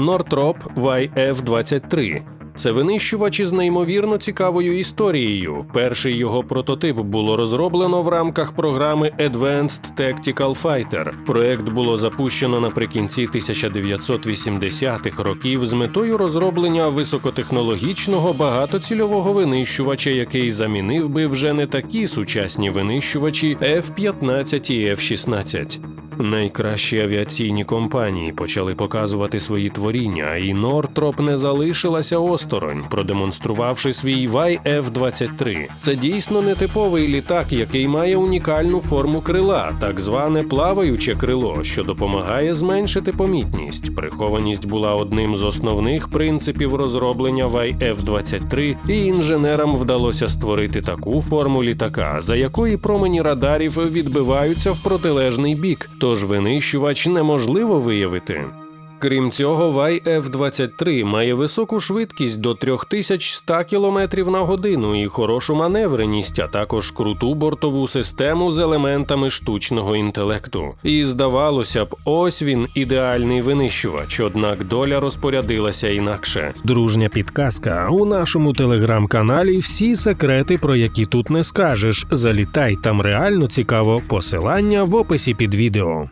Northrop YF-23. Це винищувач із неймовірно цікавою історією. Перший його прототип було розроблено в рамках програми Advanced Tactical Fighter. Проект було запущено наприкінці 1980-х років з метою розроблення високотехнологічного багатоцільового винищувача, який замінив би вже не такі сучасні винищувачі F-15 і F-16. Найкращі авіаційні компанії почали показувати свої творіння, і Нортроп не залишилася осторонь, продемонструвавши свій YF-23. Це дійсно нетиповий літак, який має унікальну форму крила, так зване плаваюче крило, що допомагає зменшити помітність. Прихованість була одним з основних принципів розроблення YF-23, і інженерам вдалося створити таку форму літака, за якої промені радарів відбиваються в протилежний бік, тож винищувач неможливо виявити. Крім цього, YF-23 має високу швидкість до 3100 км на годину і хорошу маневреність, а також круту бортову систему з елементами штучного інтелекту. І здавалося б, ось він ідеальний винищувач, однак доля розпорядилася інакше. Дружня підказка у нашому телеграм-каналі. Всі секрети, про які тут не скажеш. Залітай там реально цікаво. Посилання в описі під відео.